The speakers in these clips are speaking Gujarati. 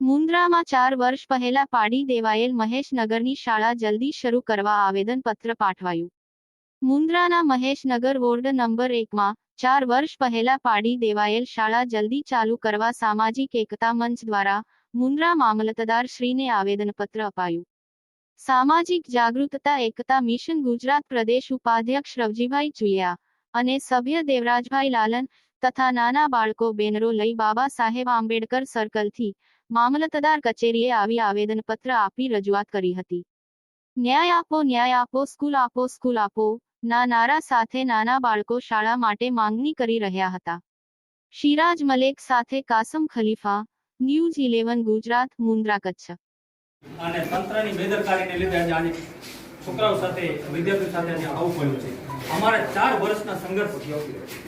મુન્દ્રામાં ચાર વર્ષ પહેલા પાડી દેવાયેલ મહેશનગરની શાળા જલ્દી શરૂ કરવા આવેદનપત્ર પાઠવાયું. મુન્દ્રાના મહેશનગર વોર્ડ નંબર એકમાં ચાર વર્ષ પહેલા પાડી દેવાયેલ શાળા જલ્દી ચાલુ કરવા સામાજિક એકતા મંચ દ્વારા મુન્દ્રા મામલતદાર શ્રીને આવેદનપત્ર અપાયું. સામાજિક જાગૃતતા, એકતા મિશન ગુજરાત પ્રદેશ ઉપાધ્યક્ષ રવજીભાઈ ચુલિયા અને સભ્ય દેવરાજભાઈ લાલન તથા નાના બાળકો બેનરો લઈ બાબા સાહેબ આંબેડકર સર્કલથી મામલતદાર કચેરીએ આવી આવેદનપત્ર આપી રજૂઆત કરી હતી. ન્યાય આપો ન્યાય આપો, સ્કૂલ આપો સ્કૂલ આપો ના નારા સાથે નાના બાળકો શાળા માટે માંગણી કરી રહ્યા હતા. શિરાજ મલેક સાથે કાસમ ખલીફા, ન્યૂઝ ઇલેવન ગુજરાત, મુન્દ્રા કચ્છ. અને તંત્રની બેદરકારીને લીધે આજે આજે છોકરાઓ સાથે, વિદ્યાર્થીઓ સાથે આજે આવું પડ્યું છે. અમારા ચાર વર્ષના સંઘર્ષ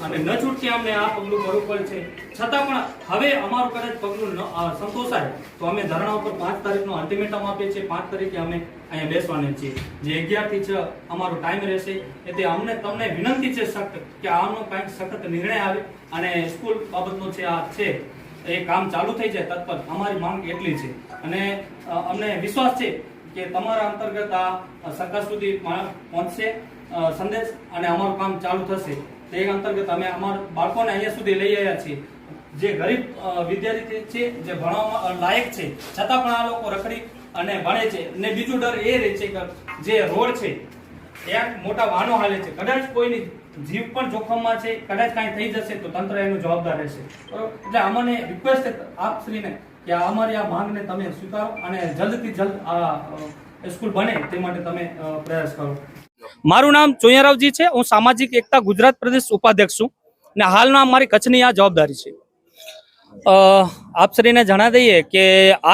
અને ન છૂટકે અમને આ પગલું ભરવું પડે છે. છતાં પણ હવે અમારું કદાચ પગલું સંતોષાય, તો અમે ધરણા ઉપર પાંચ તારીખનો અલ્ટિમેટમ આપીએ છીએ. પાંચ તારીખે અમે અહીંયા બેસવાના છીએ. જે અગિયારથી છ અમારો ટાઈમ રહેશે. એટલે અમને તમને વિનંતી છે સખત કે આનો કંઈક સખત નિર્ણય આવે. અને સ્કૂલ બાબતનો છે આ છે એ કામ ચાલુ થઈ જાય તત્પર અમારી માંગ એટલી છે. અને અમને વિશ્વાસ છે કે તમારા અંતર્ગત આ સરકાર સુધી પહોંચશે સંદેશ અને અમારું કામ ચાલુ થશે. તે અંતર્ગત અમે અમારા બાળકોને અહીંયા સુધી લઈ આવ્યા છીએ. જે ગરીબ વિદ્યાર્થી છે, જે ભણવામાં લાયક છે, છતાં પણ આ લોકો રખડી અને ભણે છે. ને બીજું ડર એ રહે છે કે જે રોડ છે, ત્યાં મોટા વાહનો હાલે છે. કદાચ કોઈની જીવ પણ જોખમમાં છે, કદાચ કાંઈ થઈ જશે તો તંત્ર એનું જવાબદાર રહેશે? એટલે અમને રિક્વેસ્ટ આપ શ્રીને કે અમારી આ માંગને તમે સ્વીકારો અને જલ્દથી જલ્દ આ સ્કૂલ બને તે માટે તમે પ્રયાસ કરો. મારું નામ ચોયારાવજી છે. હું સામાજિક એકતા ગુજરાત પ્રદેશ ઉપાધ્યક્ષ છું ને હાલમાં મારી કચ્છની આ જવાબદારી છે. આપશ્રીને જણાવી દઈએ કે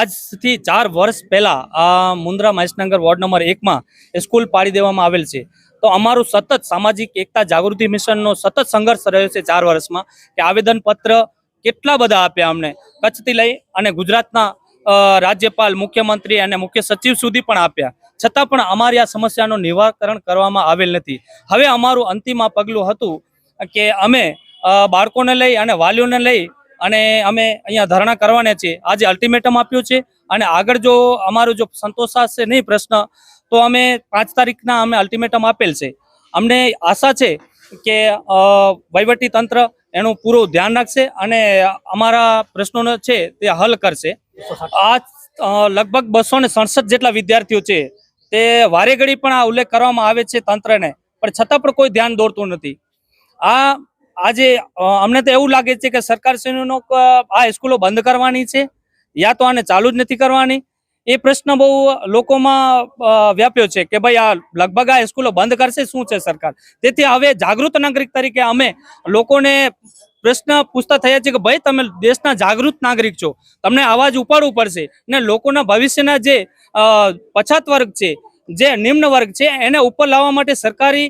આજથી ચાર વર્ષ પહેલાં આ મુન્દ્રા મહેશનગર વોર્ડ નંબર એકમાં સ્કૂલ પાડી દેવામાં આવેલ છે. તો અમારું સતત સામાજિક એકતા જાગૃતિ મિશનનો સતત સંઘર્ષ રહ્યો છે ચાર વર્ષમાં કે આવેદનપત્ર કેટલા બધા આપ્યા અમને. કચ્છથી લઈ અને ગુજરાતના રાજ્યપાલ, મુખ્યમંત્રી અને મુખ્ય સચિવ સુધી પણ આપ્યા. છતાં પણ અમારી આ સમસ્યાનું નિવારણ કરવામાં આવેલ નથી. હવે અમારું અંતિમ આ પગલું હતું કે અમે બાળકોને લઈ અને વાલીઓને લઈ અને અમે અહીંયા ધરણા કરવાના છીએ. આજે અલ્ટિમેટમ આપ્યું છે અને આગળ જો અમારો જો સંતોષાશે નહીં પ્રશ્ન તો અમે પાંચ તારીખના અમે અલ્ટિમેટમ આપેલ છે. અમને આશા છે કે વહીવટી તંત્ર એનું પૂરું ધ્યાન રાખશે અને અમારા પ્રશ્નોનો છે તે હલ કરશે. આ લગભગ બસો ને સડસઠ જેટલા વિદ્યાર્થીઓ છે તે વારે ઘડી પણ આ ઉલ્લેખ કરવામાં આવે છે તંત્રને, પણ છતાં પણ કોઈ ધ્યાન દોરતું નથી. આ, આજે અમને તો એવું લાગે છે કે સરકારશ્રીનો ક- આ સ્કૂલો બંધ કરવાની છે, યા તો આને ચાલુ જ નથી કરવાની એ પ્રશ્ન બહુ લોકોમાં વ્યાપ્યો છે કે ભાઈ આ લગભગ આ સ્કૂલો બંધ કરશે, શું છે સરકાર? તેથી હવે જાગૃત નાગરિક તરીકે અમે લોકોને પ્રશ્ન પૂછતા થયા છે કે ભાઈ તમે દેશના જાગૃત નાગરિક છો, તમને અવાજ ઉપાડવું પડશે ને લોકોના ભવિષ્યના જે પછાત વર્ગ છે, જે નિમ્ન વર્ગ છે, એને ઉપર લાવવા માટે સરકારી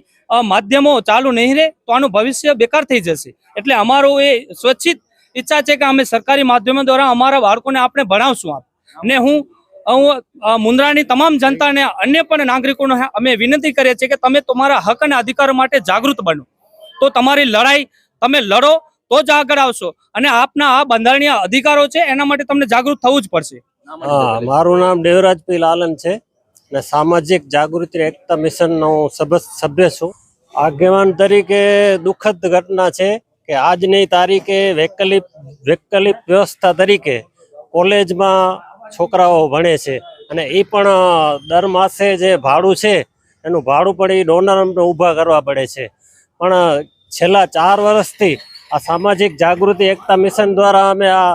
માધ્યમો ચાલુ નહીં રહે, તો આનું ભવિષ્ય બેકાર થઈ જશે. એટલે અમારો એ સ્વચ્છિત ઈચ્છા છે કે અમે સરકારી માધ્યમો દ્વારા અમારા બાળકોને આપણે ભણાવશું આપ. ને હું હું મુન્દ્રાની તમામ જનતાને અન્ય પણ નાગરિકોને અમે વિનંતી કરીએ છીએ કે તમે તમારા હક અને અધિકારો માટે જાગૃત બનો. તો તમારી લડાઈ તમે લડો તો જ આગળ આવશો અને આપના આ બંધારણીય અધિકારો છે એના માટે તમને જાગૃત થવું જ પડશે. હા, મારું નામ દેવરાજ લાલન છે અને સામાજિક જાગૃતિ એકતા મિશનનો સભ્ય સભ્ય છું. આગેવાન તરીકે દુઃખદ ઘટના છે કે આજની તારીખે વૈકલ્પિક વૈકલ્પિક વ્યવસ્થા તરીકે કોલેજમાં છોકરાઓ ભણે છે. અને એ પણ દર માસે જે ભાડું છે, એનું ભાડું પણ એ ડોનર ઊભા કરવા પડે છે. પણ છેલ્લા ચાર વર્ષથી આ સામાજિક જાગૃતિ એકતા મિશન દ્વારા અમે આ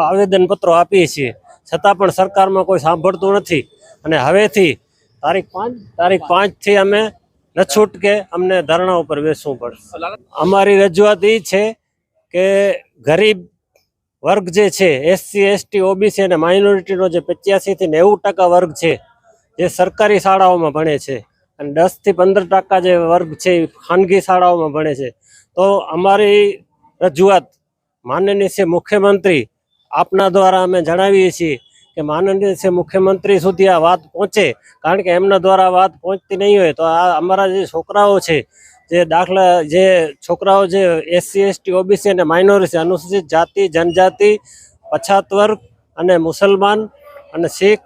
આવેદનપત્રો આપીએ છીએ. છતાં પણ સરકારમાં કોઈ સાંભળતું નથી. અને હવેથી તારીખ પાંચ, તારીખ પાંચથી અમે ન છૂટકે અમને ધરણા ઉપર બેસવું પડશે. અમારી રજૂઆત એ છે કે ગરીબ વર્ગ જે છે એસસી એસટી ઓબીસી અને માઇનોરિટીનો જે પચ્યાસીથી નેવું ટકા વર્ગ છે, જે સરકારી શાળાઓમાં ભણે છે. અને દસથી પંદર ટકા જે વર્ગ છે, એ ખાનગી શાળાઓમાં ભણે છે. તો અમારી રજૂઆત માનનીય છે મુખ્યમંત્રી, આપના દ્વારા અમે જણાવીએ છીએ કે માનનીય છે મુખ્યમંત્રી સુધી આ વાત પહોંચે. કારણ કે એમના દ્વારા વાત પહોંચતી નહીં હોય તો આ અમારા જે છોકરાઓ છે જે દાખલા, જે છોકરાઓ જે એસસી એસટી ઓબીસી અને માઇનોરિટી અનુસૂચિત જાતિ, જનજાતિ, પછાત વર્ગ અને મુસલમાન અને શીખ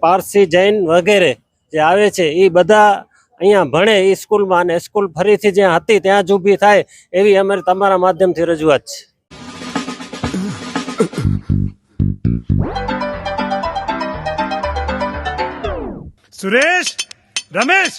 પારસી, જૈન વગેરે જે આવે છે એ બધા અહીંયા ભણે એ સ્કૂલમાં અને સ્કૂલ ફરીથી જ્યાં હતી ત્યાં જ ઊભી થાય એવી અમારી તમારા માધ્યમથી રજૂઆત છે. સુરેશ, રમેશ!